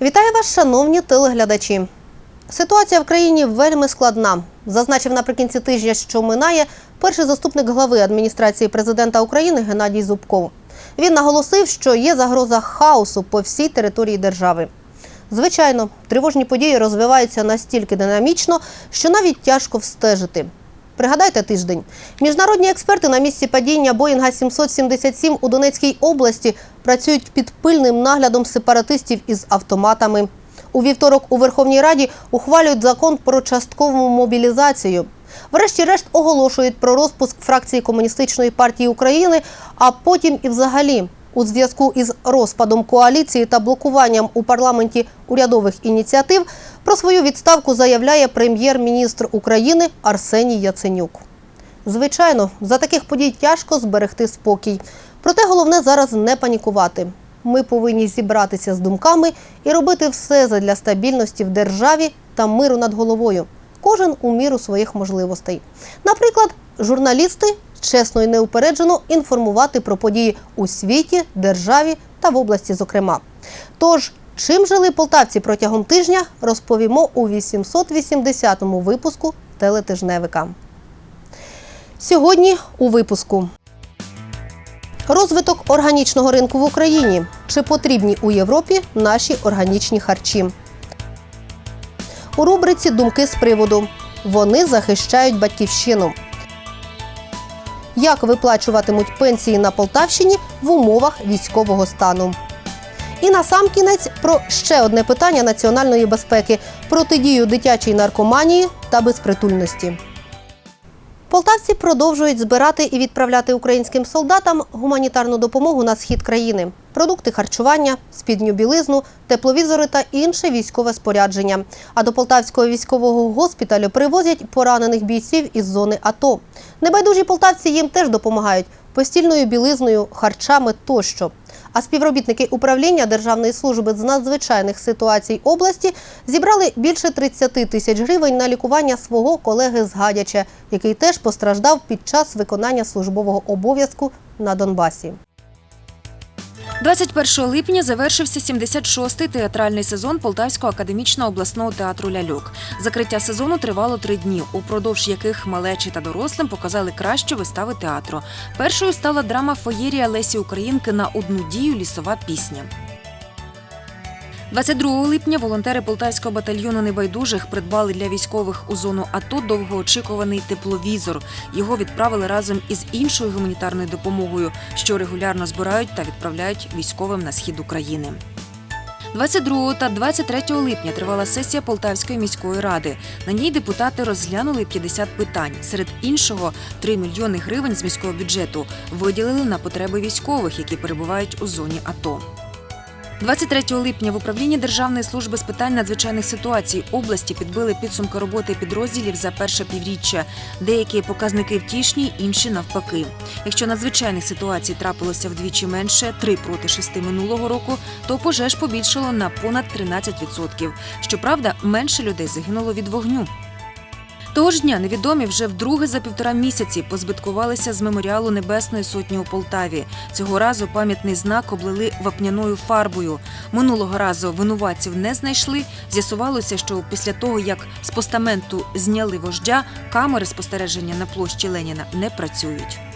Вітаю вас, шановні телеглядачі. Ситуація в країні вельми складна. Зазначив наприкінці тижня, що минає перший заступник глави адміністрації президента України Геннадій Зубков. Він наголосив, що є загроза хаосу по всій території держави. Звичайно, тривожні події розвиваються настільки динамічно, що навіть тяжко встежити. Пригадайте тиждень. Міжнародні експерти на місці падіння Боїнга 777 у Донецькій області працюють під пильним наглядом сепаратистів із автоматами. У вівторок у Верховній Раді ухвалюють закон про часткову мобілізацію. Врешті-решт оголошують про розпуск фракції Комуністичної партії України, а потім і взагалі у зв'язку із розпадом коаліції та блокуванням у парламенті урядових ініціатив про свою відставку заявляє прем'єр-міністр України Арсеній Яценюк. Звичайно, за таких подій тяжко зберегти спокій. Проте головне зараз не панікувати. Ми повинні зібратися з думками і робити все задля стабільності в державі та миру над головою. Кожен у міру своїх можливостей. Наприклад, журналісти чесно і неупереджено інформувати про події у світі, державі та в області, зокрема. Тож, чим жили полтавці протягом тижня, розповімо у 880-му випуску телетижневика. Сьогодні у випуску. Розвиток органічного ринку в Україні. Чи потрібні у Європі наші органічні харчі? У рубриці Думки з приводу. Вони захищають батьківщину. Як виплачуватимуть пенсії на Полтавщині в умовах військового стану? І на сам кінець про ще одне питання національної безпеки протидію дитячій наркоманії та безпритульності. Полтавці продовжують збирати і відправляти українським солдатам гуманітарну допомогу на схід країни: продукти харчування, спідню білизну, тепловізори та інше військове спорядження. А до полтавського військового госпіталю привозять поранених бійців із зони АТО. Небайдужі полтавці їм теж допомагають постільною білизною, харчами тощо. А співробітники управління Державної служби з надзвичайних ситуацій області зібрали більше 30 тисяч гривень на лікування свого колеги з Гадяча, який теж постраждав під час виконання службового обов'язку на Донбасі. 21 липня завершився 76-й театральний сезон Полтавського академічного обласного театру Ляльок. Закриття сезону тривало три дні, упродовж яких малечі та дорослим показали кращі вистави театру. Першою стала драма Фоєрія Лесі Українки на одну дію лісова пісня. 22 липня волонтери Полтавського батальйону небайдужих придбали для військових у зону АТО довгоочікуваний тепловізор. Його відправили разом із іншою гуманітарною допомогою, що регулярно збирають та відправляють військовим на схід України. 22 та 23 липня тривала сесія Полтавської міської ради. На ній депутати розглянули 50 питань. Серед іншого, 3 мільйони гривень з міського бюджету виділили на потреби військових, які перебувають у зоні АТО. 23 липня в управлінні Державної служби з питань надзвичайних ситуацій області підбили підсумки роботи підрозділів за перше півріччя. Деякі показники втішні, інші навпаки. Якщо надзвичайних ситуацій трапилося вдвічі менше 3 проти 6 минулого року, то пожеж побільшало на понад 13%. Щоправда, менше людей загинуло від вогню. Того ж дня невідомі вже вдруге за півтора місяці позбиткувалися з меморіалу Небесної сотні у Полтаві. Цього разу пам'ятний знак облили вапняною фарбою. Минулого разу винуватців не знайшли. З'ясувалося, що після того, як з постаменту зняли вождя, камери спостереження на площі Леніна не працюють.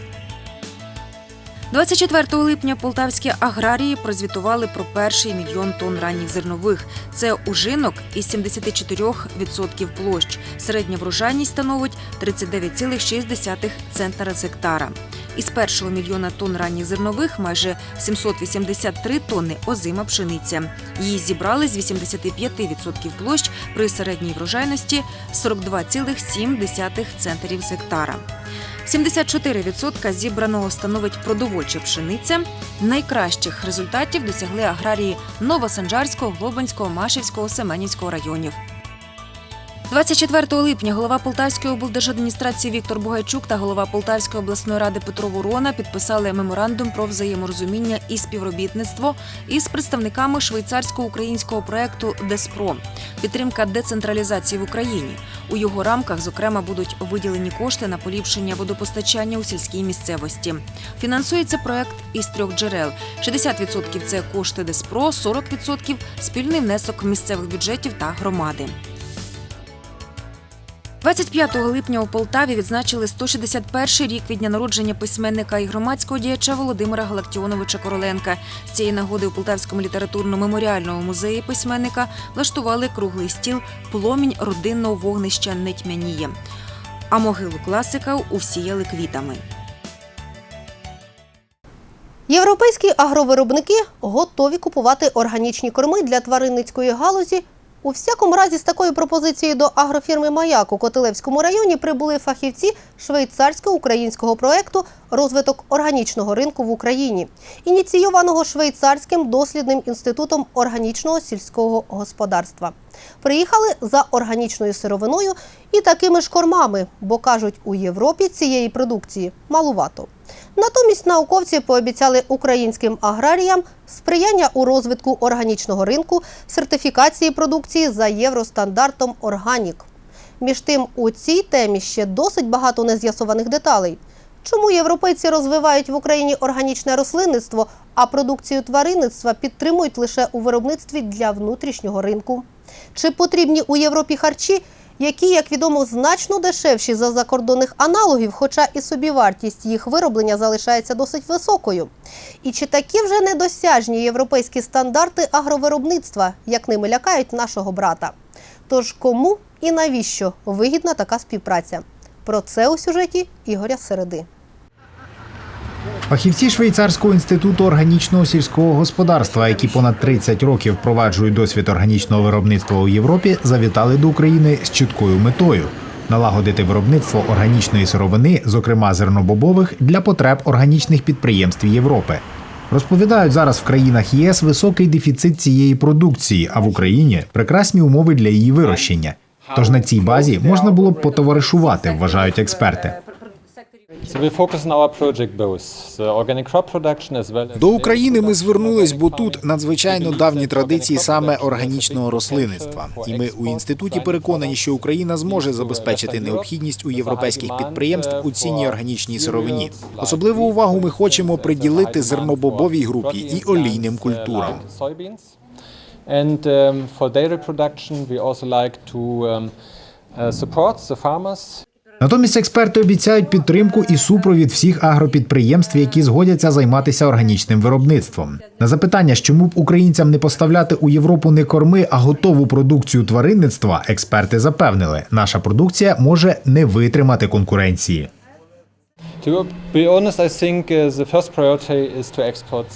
24 липня полтавські аграрії прозвітували про перший мільйон тонн ранніх зернових. Це ужинок із 74% площ. Середня врожайність становить 39,6 центра з гектара. Із першого мільйона тонн ранніх зернових майже 783 тонни озима пшениця. Її зібрали з 85% площ при середній врожайності 42,7 центрів з гектара. 74% зібраного становить продовольча пшениця. Найкращих результатів досягли аграрії Новосанжарського, Глобинського, Машівського, Семенівського районів. 24 липня голова Полтавської облдержадміністрації Віктор Бугайчук та голова Полтавської обласної ради Петро Ворона підписали меморандум про взаєморозуміння і співробітництво із представниками швейцарсько-українського проекту ДЕСПРО підтримка децентралізації в Україні. У його рамках, зокрема, будуть виділені кошти на поліпшення водопостачання у сільській місцевості. Фінансується проект із трьох джерел: 60% – це кошти ДЕСПРО, 40% – спільний внесок місцевих бюджетів та громади. 25 липня у Полтаві відзначили 161-й рік від дня народження письменника і громадського діяча Володимира Галактіоновича Короленка. З цієї нагоди у Полтавському літературно-меморіальному музеї письменника влаштували круглий стіл Пломінь родинного вогнища не тьмяніє. А могилу класика усіяли квітами. Європейські агровиробники готові купувати органічні корми для тваринницької галузі. У всякому разі, з такою пропозицією до агрофірми Маяк у Котелевському районі прибули фахівці швейцарсько-українського проекту Розвиток органічного ринку в Україні, ініційованого швейцарським дослідним інститутом органічного сільського господарства. Приїхали за органічною сировиною і такими ж кормами, бо кажуть, у Європі цієї продукції малувато. Натомість науковці пообіцяли українським аграріям сприяння у розвитку органічного ринку, сертифікації продукції за євростандартом Органік. Між тим, у цій темі ще досить багато нез'ясованих деталей. Чому європейці розвивають в Україні органічне рослинництво, а продукцію тваринництва підтримують лише у виробництві для внутрішнього ринку? Чи потрібні у Європі харчі, які, як відомо, значно дешевші за закордонних аналогів, хоча і собівартість їх вироблення залишається досить високою? І чи такі вже недосяжні європейські стандарти агровиробництва, як ними лякають нашого брата? Тож кому і навіщо вигідна така співпраця? Про це у сюжеті Ігоря Середи. Фахівці Швейцарського інституту органічного сільського господарства, які понад 30 років впроваджують досвід органічного виробництва у Європі, завітали до України з чіткою метою налагодити виробництво органічної сировини, зокрема зернобобових, для потреб органічних підприємств Європи. Розповідають, зараз в країнах ЄС високий дефіцит цієї продукції, а в Україні прекрасні умови для її вирощення. Тож на цій базі можна було б потоваришувати, вважають експерти. До України ми звернулись, бо тут надзвичайно давні традиції саме органічного рослинництва. І ми у інституті переконані, що Україна зможе забезпечити необхідність у європейських підприємств у цінній органічній сировині. Особливу увагу ми хочемо приділити зернобобовій групі і олійним культурам. And um, for dairy production, we also like to um, uh, support the farmers Натомість експерти обіцяють підтримку і супровід всіх агропідприємств, які згодяться займатися органічним виробництвом. На запитання, чому б українцям не поставляти у Європу не корми, а готову продукцію тваринництва, експерти запевнили, наша продукція може не витримати конкуренції.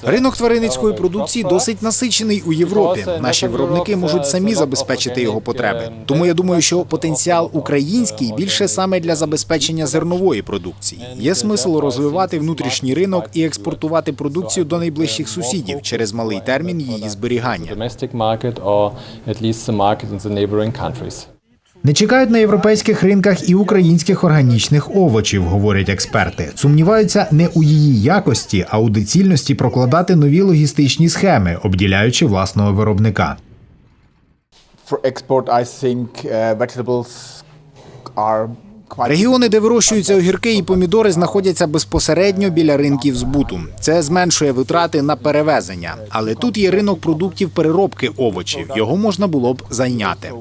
Ринок тваринницької продукції досить насичений у Європі. Наші виробники можуть самі забезпечити його потреби. Тому я думаю, що потенціал український більше саме для забезпечення зернової продукції. Є смисл розвивати внутрішній ринок і експортувати продукцію до найближчих сусідів через малий термін її зберігання. Не чекають на європейських ринках і українських органічних овочів, говорять експерти. Сумніваються не у її якості, а у доцільності прокладати нові логістичні схеми, обділяючи власного виробника. For export, I think uh, vegetables are. Регіони, де вирощуються огірки і помідори, знаходяться безпосередньо біля ринків збуту. Це зменшує витрати на перевезення. Але тут є ринок продуктів переробки овочів. Його можна було б зайняти.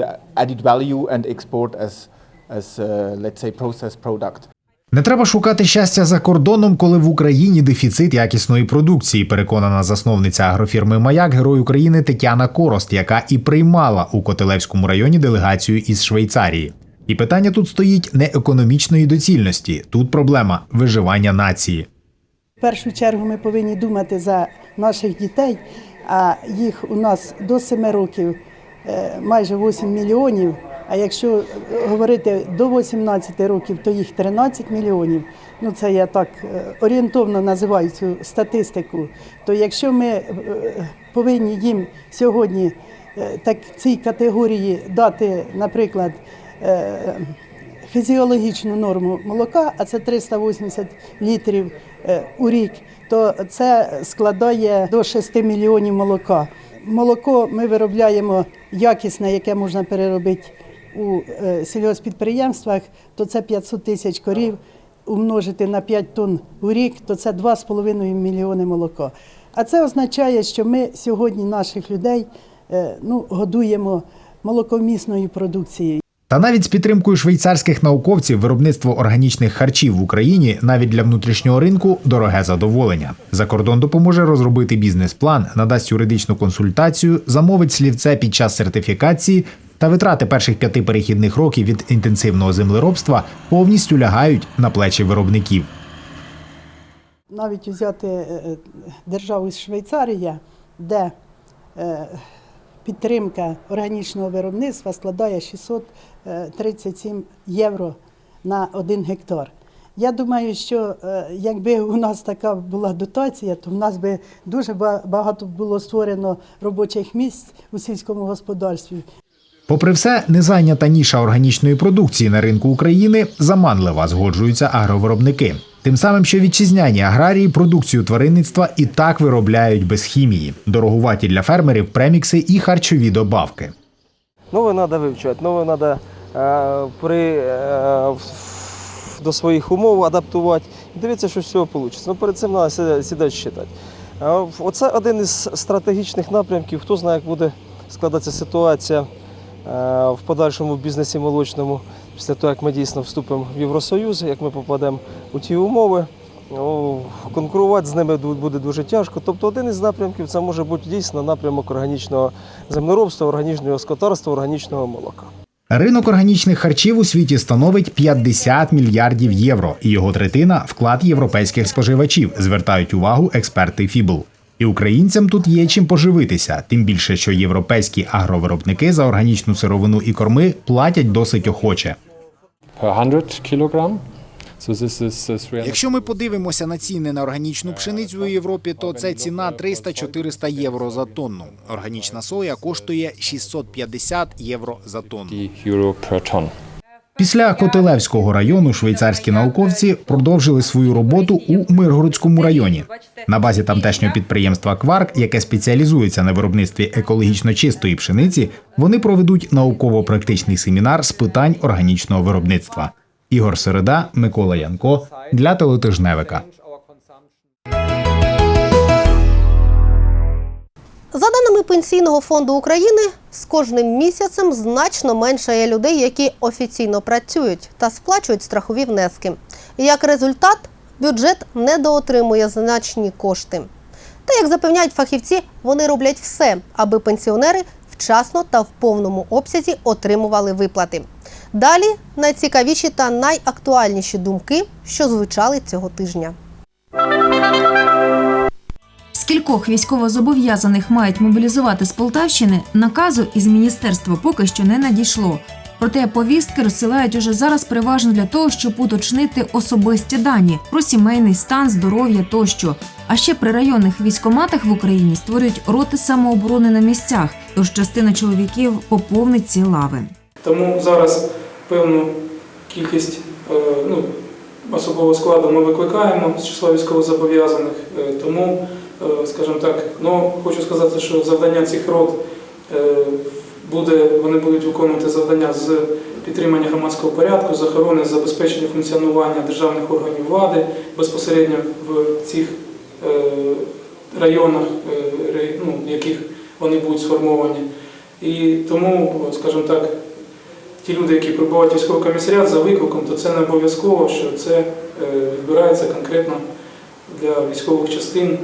the added value and export as as uh, let's. Не треба шукати щастя за кордоном, коли в Україні дефіцит якісної продукції. Переконана засновниця агрофірми Маяк, герой України Тетяна Корост, яка і приймала у Котелевському районі делегацію із Швейцарії. І питання тут стоїть не економічної доцільності. Тут проблема виживання нації. В першу чергу ми повинні думати за наших дітей, а їх у нас до 7 років е, майже 8 мільйонів. А якщо говорити до 18 років, то їх 13 мільйонів. Ну це я так е, орієнтовно називаю цю статистику. То якщо ми е, повинні їм сьогодні е, так цій категорії дати, наприклад, фізіологічну норму молока, а це 380 літрів у рік, то це складає до 6 мільйонів молока. Молоко ми виробляємо якісне, яке можна переробити у е, сільгоспідприємствах, то це 500 тисяч корів. Умножити на 5 тонн у рік, то це 2,5 мільйони молока. А це означає, що ми сьогодні наших людей е, ну, годуємо молокомісною продукцією. Та навіть з підтримкою швейцарських науковців виробництво органічних харчів в Україні навіть для внутрішнього ринку дороге задоволення. За кордон допоможе розробити бізнес-план, надасть юридичну консультацію, замовить слівце під час сертифікації та витрати перших п'яти перехідних років від інтенсивного землеробства повністю лягають на плечі виробників. Навіть взяти е, е, державу Швейцарія, де е, підтримка органічного виробництва складає 637 євро на один гектар. Я думаю, що якби у нас така була дотація, то в нас би дуже багато було створено робочих місць у сільському господарстві. Попри все, незайнята ніша органічної продукції на ринку України заманлива, згоджуються агровиробники. Тим самим, що вітчизняні аграрії продукцію тваринництва і так виробляють без хімії, дорогуваті для фермерів премікси і харчові добавки. Нове треба вивчати, нове треба е, при, е, до своїх умов адаптувати. І дивитися, що з цього вийде. Ну, перед цим треба сідати, читати. Е, Оце один із стратегічних напрямків. Хто знає, як буде складатися ситуація в подальшому бізнесі молочному, після того, як ми дійсно вступимо в Євросоюз, як ми попадемо у ті умови. Конкурувати з ними буде дуже тяжко. Тобто один із напрямків це може бути дійсно напрямок органічного землеробства, органічного скотарства, органічного молока. Ринок органічних харчів у світі становить 50 мільярдів євро, і його третина вклад європейських споживачів, звертають увагу експерти Фібл. І українцям тут є чим поживитися, тим більше, що європейські агровиробники за органічну сировину і корми платять досить охоче. Per 100 kilogram. So this is uh, 300 Якщо ми подивимося на ціни на органічну пшеницю у Європі, то це ціна 300-400 євро за тонну. Органічна соя коштує 650 євро за тонну. Після Котелевського району швейцарські науковці продовжили свою роботу у Миргородському районі. На базі тамтешнього підприємства Кварк, яке спеціалізується на виробництві екологічно чистої пшениці, вони проведуть науково-практичний семінар з питань органічного виробництва. Ігор Середа, Микола Янко для телетижневика. За даними Пенсійного фонду України, з кожним місяцем значно меншає людей, які офіційно працюють та сплачують страхові внески. Як результат, бюджет недоотримує значні кошти. Та як запевняють фахівці, вони роблять все, аби пенсіонери вчасно та в повному обсязі отримували виплати. Далі найцікавіші та найактуальніші думки, що звучали цього тижня. Скількох військовозобов'язаних мають мобілізувати з Полтавщини, наказу із міністерства поки що не надійшло. Проте повістки розсилають уже зараз переважно для того, щоб уточнити особисті дані про сімейний стан, здоров'я тощо. А ще при районних військоматах в Україні створюють роти самооборони на місцях, тож частина чоловіків поповнить ці лави. Тому зараз певну кількість е, ну, особового складу ми викликаємо з числа військовозобов'язаних. Е, Тому, скажімо так, ну, хочу сказати, що завдання цих рот е, буде, вони будуть виконувати завдання з підтримання громадського порядку, з охорони, забезпечення функціонування державних органів влади безпосередньо в цих е, районах, е, ну, в яких вони будуть сформовані. І тому, скажімо так, ті люди, які прибувають в військовий комісаріат за викликом, то це не обов'язково, що це е, відбирається конкретно для військових частин.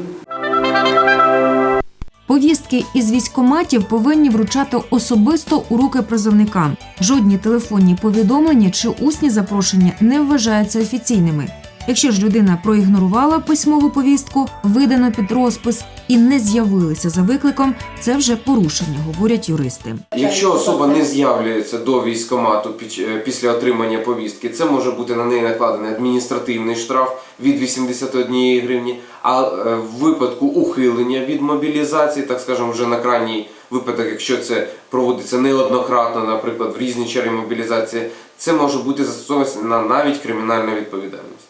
Повістки із військоматів повинні вручати особисто у руки призовникам. Жодні телефонні повідомлення чи усні запрошення не вважаються офіційними. Якщо ж людина проігнорувала письмову повістку, видано під розпис, і не з'явилися за викликом, це вже порушення, говорять юристи. Якщо особа не з'являється до військкомату під- е, після отримання повістки, це може бути на неї накладений адміністративний штраф від 81 гривні. А е, в випадку ухилення від мобілізації, так скажемо, вже на крайній випадок, якщо це проводиться неоднократно, наприклад, в різні черги мобілізації, це може бути застосовано навіть кримінальна відповідальність.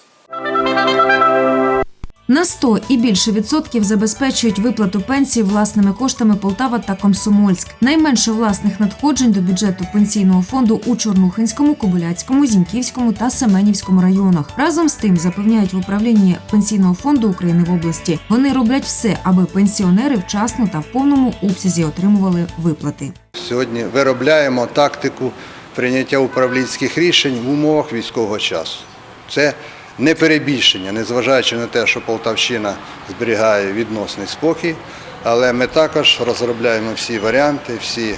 На 100 і більше відсотків забезпечують виплату пенсій власними коштами Полтава та Комсомольськ. Найменше власних надходжень до бюджету пенсійного фонду у Чорнухинському, Кобиляцькому, Зіньківському та Семенівському районах. Разом з тим запевняють в управлінні пенсійного фонду України в області. Вони роблять все, аби пенсіонери вчасно та в повному обсязі отримували виплати. Сьогодні виробляємо тактику прийняття управлінських рішень в умовах військового часу. Це не перебільшення, незважаючи на те, що Полтавщина зберігає відносний спокій, але ми також розробляємо всі варіанти, всі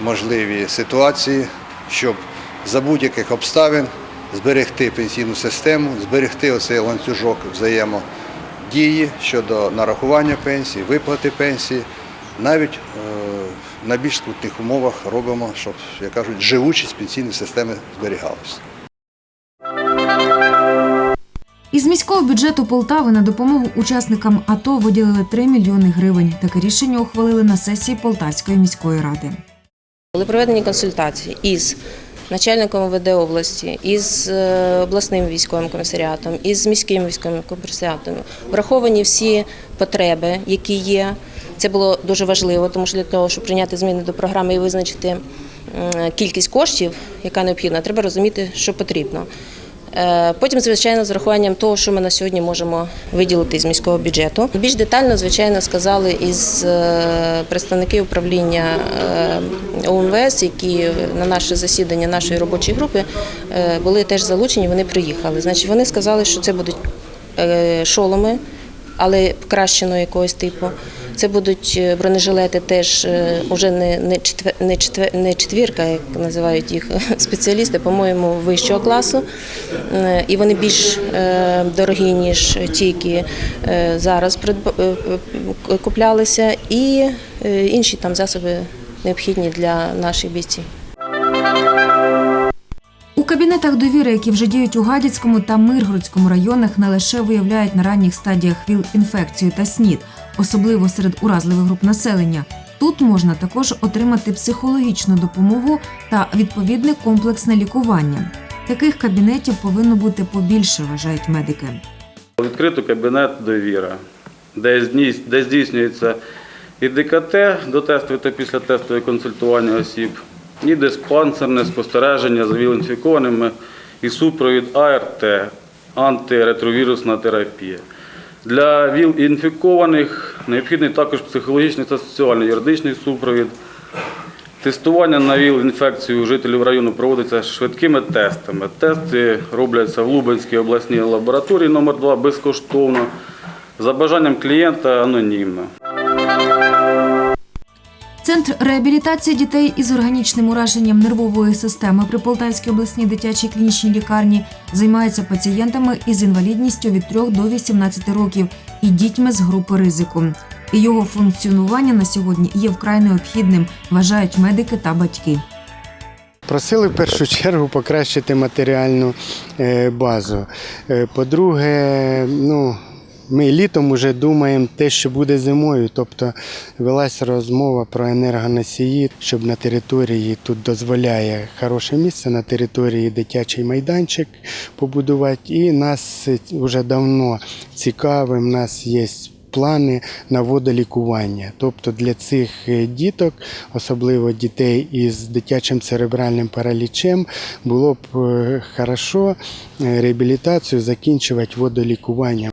можливі ситуації, щоб за будь-яких обставин зберегти пенсійну систему, зберегти оцей ланцюжок взаємодії щодо нарахування пенсії, виплати пенсії. Навіть е, на більш скрутних умовах робимо, щоб, як кажуть, живучість пенсійної системи зберігалася. Із міського бюджету Полтави на допомогу учасникам АТО виділили 3 мільйони гривень. Таке рішення ухвалили на сесії Полтавської міської ради. Були проведені консультації із начальником ОВД області, із е, обласним військовим комісаріатом, із міським військовим комісаріатом. Враховані всі потреби, які є. Це було дуже важливо, тому що для того, щоб прийняти зміни до програми і визначити кількість коштів, яка необхідна, треба розуміти, що потрібно. Е, Потім, звичайно, з рахуванням того, що ми на сьогодні можемо виділити з міського бюджету. Більш детально, звичайно, сказали із е, представники управління ОМВС, які на наше засідання нашої робочої групи е, були теж залучені. Вони приїхали. Значить, вони сказали, що це будуть е, шоломи, але покращеного якогось типу. Це будуть е, бронежилети теж е, уже не, не, четвер, не, четвер, не четвірка, як називають їх спеціалісти, по-моєму, вищого класу. Е, І вони більш дорогі, ніж ті, які зараз куплялися, і інші там засоби необхідні для наших бійців. Кабінетах довіри, які вже діють у Гадяцькому та Миргородському районах, не лише виявляють на ранніх стадіях ВІЛ-інфекцію та СНІД, особливо серед уразливих груп населення. Тут можна також отримати психологічну допомогу та відповідне комплексне лікування. Таких кабінетів повинно бути побільше, вважають медики. Відкрито кабінет довіра, де здійснюється і ДКТ до тестової та після тестової консультування осіб, і диспансерне спостереження за віл-інфікованими і супровід АРТ, антиретровірусна терапія. Для ВІЛ-інфікованих необхідний також психологічний та соціальний юридичний супровід. Тестування на ВІЛ-інфекцію жителів району проводиться швидкими тестами. Тести робляться в Лубенській обласній лабораторії номер 2 безкоштовно, за бажанням клієнта анонімно. Центр реабілітації дітей із органічним ураженням нервової системи при Полтавській обласній дитячій клінічній лікарні займається пацієнтами із інвалідністю від 3 до 18 років і дітьми з групи ризику. І його функціонування на сьогодні є вкрай необхідним, вважають медики та батьки. Просили в першу чергу покращити матеріальну е, базу. Е, По-друге, ну, ми літом вже думаємо те, що буде зимою. Тобто велася розмова про енергоносії, щоб на території тут дозволяє хороше місце, на території дитячий майданчик побудувати. І нас вже давно цікавим, у нас є плани на водолікування. Тобто для цих діток, особливо дітей із дитячим церебральним паралічем, було б е, хорошо е, реабілітацію закінчувати водолікуванням.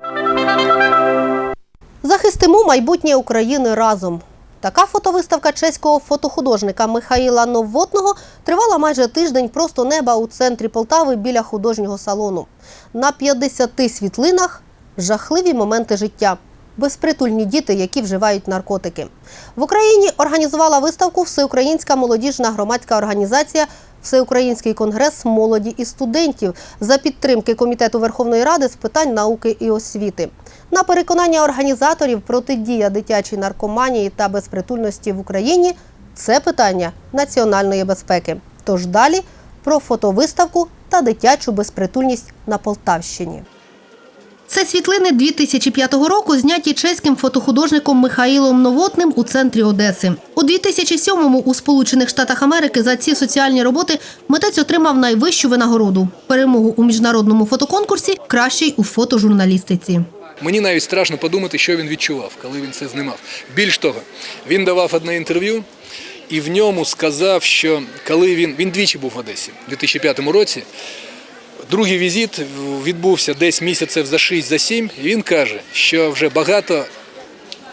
Захистимо майбутнє України разом. Така фотовиставка чеського фотохудожника Михаїла Новотного тривала майже тиждень просто неба у центрі Полтави біля художнього салону. На 50 світлинах жахливі моменти життя. Безпритульні діти, які вживають наркотики. В Україні організувала виставку Всеукраїнська молодіжна громадська організація Всеукраїнський конгрес молоді і студентів за підтримки Комітету Верховної Ради з питань науки і освіти. На переконання організаторів протидія дитячій наркоманії та безпритульності в Україні це питання національної безпеки. Тож далі про фотовиставку та дитячу безпритульність на Полтавщині. Це світлини 2005 року, зняті чеським фотохудожником Михаїлом Новотним у центрі Одеси. У 2007-му у Сполучених Штатах Америки за ці соціальні роботи митець отримав найвищу винагороду перемогу у міжнародному фотоконкурсі Кращий у фотожурналістиці. Мені навіть страшно подумати, що він відчував, коли він це знімав. Більш того, він давав одне інтерв'ю і в ньому сказав, що коли він він двічі був в Одесі у 2005 році. Другий візит відбувся десь місяців за 6 за 7, і він каже, що вже багато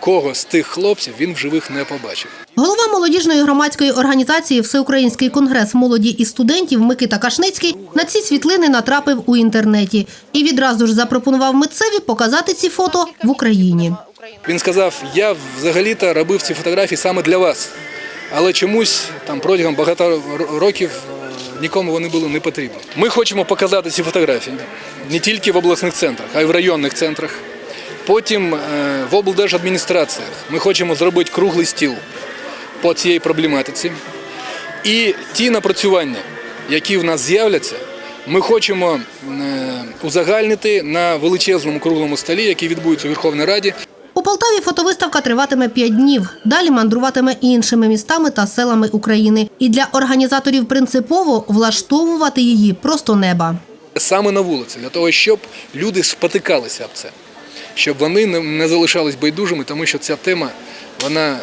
кого з тих хлопців він в живих не побачив. Голова молодіжної громадської організації Всеукраїнський конгрес молоді і студентів Микита Кашницький на ці світлини натрапив у інтернеті і відразу ж запропонував митцеві показати ці фото в Україні. Він сказав: я взагалі-то робив ці фотографії саме для вас, але чомусь там протягом багато років нікому вони були не потрібні. Ми хочемо показати ці фотографії не тільки в обласних центрах, а й в районних центрах. Потім е, в облдержадміністраціях ми хочемо зробити круглий стіл по цієї проблематиці. І ті напрацювання, які в нас з'являться, ми хочемо е, узагальнити на величезному круглому столі, який відбудеться у Верховній Раді. У Полтаві фотовиставка триватиме 5 днів. Далі мандруватиме іншими містами та селами України. І для організаторів принципово влаштовувати її просто неба. Саме на вулиці, для того, щоб люди спотикалися об це, щоб вони не, залишались байдужими, тому що ця тема вона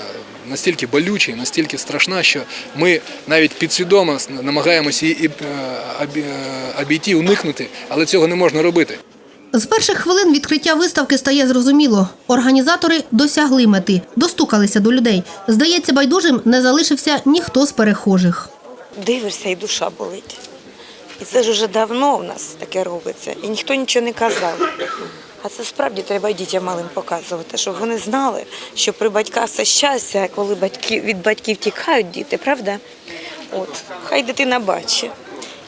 настільки болюча і настільки страшна, що ми навіть підсвідомо намагаємося її е, е, обійти, уникнути, але цього не можна робити. З перших хвилин відкриття виставки стає зрозуміло. Організатори досягли мети, достукалися до людей. Здається, байдужим не залишився ніхто з перехожих. дивишся і душа болить. І це ж уже давно в нас таке робиться, і ніхто нічого не казав. А це справді треба дітям малим показувати, щоб вони знали, що при батьках це щастя, коли батьки, від батьків тікають діти, правда? От, хай дитина бачить.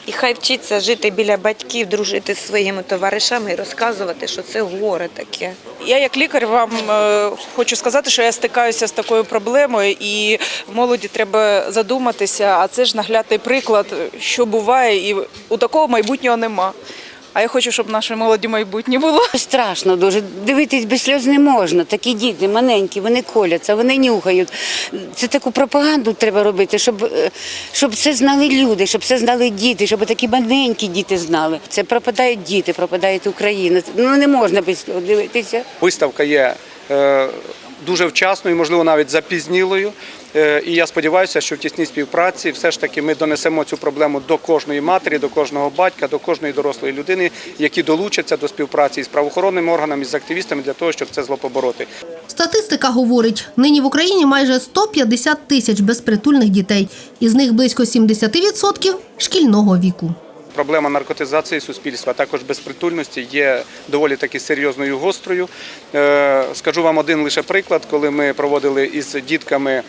І хай вчиться жити біля батьків, дружити з своїми товаришами і розказувати, що це горе таке. Я як лікар вам е, хочу сказати, що я стикаюся з такою проблемою, і молоді треба задуматися. А це ж наглядний приклад, що буває, і у такого майбутнього нема. А я хочу, щоб нашій молоді майбутнє було. Страшно дуже. Дивитись без сльоз не можна. Такі діти маленькі, вони коляться, вони нюхають. Це таку пропаганду треба робити, щоб, е, щоб це знали люди, щоб це знали діти, щоб такі маленькі діти знали. Це пропадають діти, пропадає Україна. Ну не можна без сльоз дивитися. Виставка є е, дуже вчасною, можливо, навіть запізнілою. Е, І я сподіваюся, що в тісній співпраці все ж таки ми донесемо цю проблему до кожної матері, до кожного батька, до кожної дорослої людини, які долучаться до співпраці з правоохоронними органами, з активістами для того, щоб це зло побороти. Статистика говорить, нині в Україні майже 150 тисяч безпритульних дітей. Із них близько 70% – шкільного віку. Проблема наркотизації суспільства, також безпритульності є доволі таки серйозною гострою. Е, Скажу вам один лише приклад, коли ми проводили із дітками.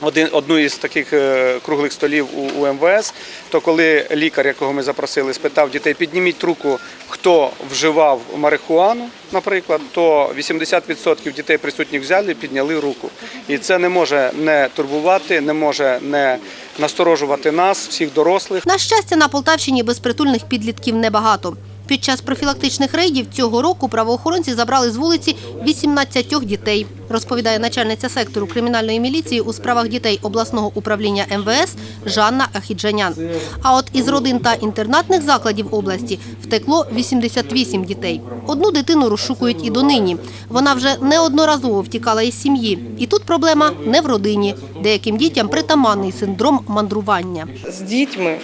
Один одну із таких е, круглих столів у, у МВС, то коли лікар, якого ми запросили, спитав дітей, підніміть руку, хто вживав марихуану, наприклад, то 80% дітей присутніх взяли, підняли руку. І це не може не турбувати, не може не насторожувати нас, всіх дорослих. На щастя, на Полтавщині безпритульних підлітків небагато. Під час профілактичних рейдів цього року правоохоронці забрали з вулиці 18 дітей, розповідає начальниця сектору кримінальної міліції у справах дітей обласного управління МВС Жанна Ахіджанян. А от із родин та інтернатних закладів області втекло 88 дітей. Одну дитину розшукують і донині. Вона вже неодноразово втікала із сім'ї. І тут проблема не в родині. Деяким дітям притаманний синдром мандрування. з дітьми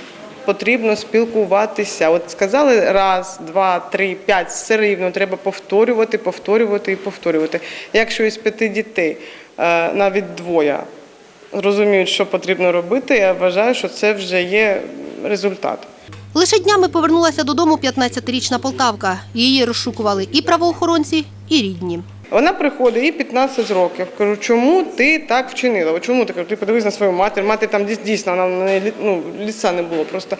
потрібно спілкуватися. От сказали раз, два, три, п'ять, все рівно треба повторювати, повторювати і повторювати. Якщо із п'яти дітей е, навіть двоє розуміють, що потрібно робити, я вважаю, що це вже є результат. Лише днями повернулася додому 15-річна Полтавка. Її розшукували і правоохоронці, і рідні. Вона приходить, їй 15 років. Кажу, чому ти так вчинила? Чому ти кажу, ти подивись на свою матір, мати там дійс- дійсно, вона ну, ліса не було просто.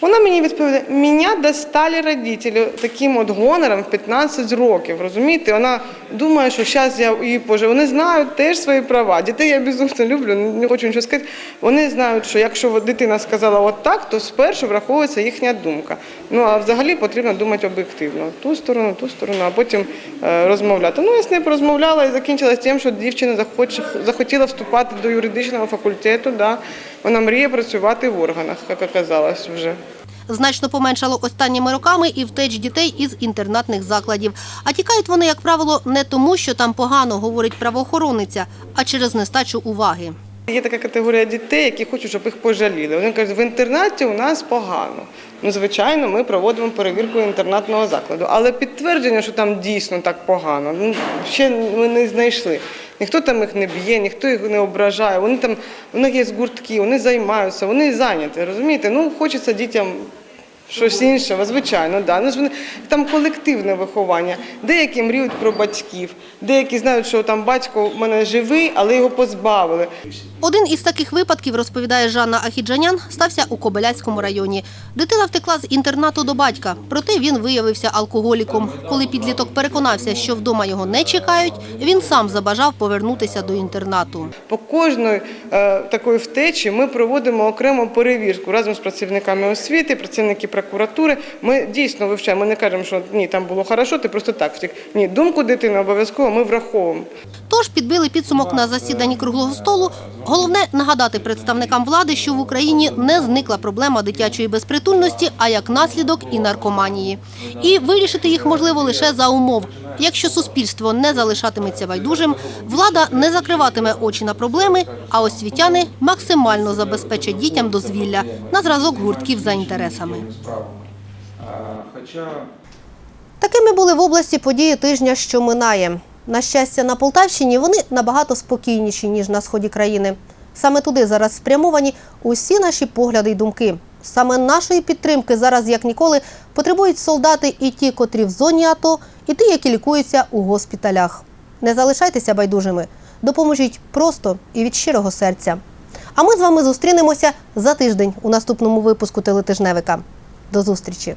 Вона мені відповідає, мене достали родителі таким от гонором в 15 років. Розумієте? Вона думає, що зараз я її поживу. Вони знають теж свої права. Дітей я безумно люблю, не хочу нічого сказати. Вони знають, що якщо дитина сказала от так, то спершу враховується їхня думка. Ну а взагалі потрібно думати об'єктивно. Ту сторону, ту сторону, а потім е, розмовляти. Ну, я з нею порозмовляла і закінчилась тим, що дівчина захоче, захотіла вступати до юридичного факультету. Да. Вона мріє працювати в органах, як оказалось вже. Значно поменшало останніми роками і втеч дітей із інтернатних закладів. А тікають вони, як правило, не тому, що там погано говорить правоохоронниця, а через нестачу уваги. Є така категорія дітей, які хочуть, щоб їх пожаліли. Вони кажуть, в інтернаті у нас погано. Ну, звичайно, ми проводимо перевірку інтернатного закладу, але підтвердження, що там дійсно так погано, ну, ще ми не знайшли. Ніхто там їх не б'є, ніхто їх не ображає. Вони там, у них є гуртки, вони займаються, вони зайняті. Розумієте? Ну, хочеться дітям щось інше, звичайно, да. Ну, ж вони, там колективне виховання. Деякі мріють про батьків, деякі знають, що там батько в мене живий, але його позбавили. Один із таких випадків, розповідає Жанна Ахіджанян, стався у Кобиляцькому районі. Дитина втекла з інтернату до батька, проте він виявився алкоголіком. Коли підліток переконався, що вдома його не чекають, він сам забажав повернутися до інтернату. По кожної е, такої втечі ми проводимо окрему перевірку разом з працівниками освіти, працівники прокуратури. Ми дійсно вивчаємо. Ми не кажемо, що ні, там було хорошо, ти просто так втік. Ні, думку дитини обов'язково ми враховуємо. Тож підбили підсумок на засіданні круглого столу. Головне нагадати представникам влади, що в Україні не зникла проблема дитячої безпритульності, а як наслідок і наркоманії. І вирішити їх можливо лише за умов. Якщо суспільство не залишатиметься байдужим, влада не закриватиме очі на проблеми, а освітяни максимально забезпечать дітям дозвілля на зразок гуртків за інтересами. Такими були в області події тижня, що минає. На щастя, на Полтавщині вони набагато спокійніші, ніж на сході країни. Саме туди зараз спрямовані усі наші погляди й думки. Саме нашої підтримки зараз, як ніколи, потребують солдати і ті, котрі в зоні АТО, і ті, які лікуються у госпіталях. Не залишайтеся байдужими, допоможіть просто і від щирого серця. А ми з вами зустрінемося за тиждень у наступному випуску телетижневика. До зустрічі!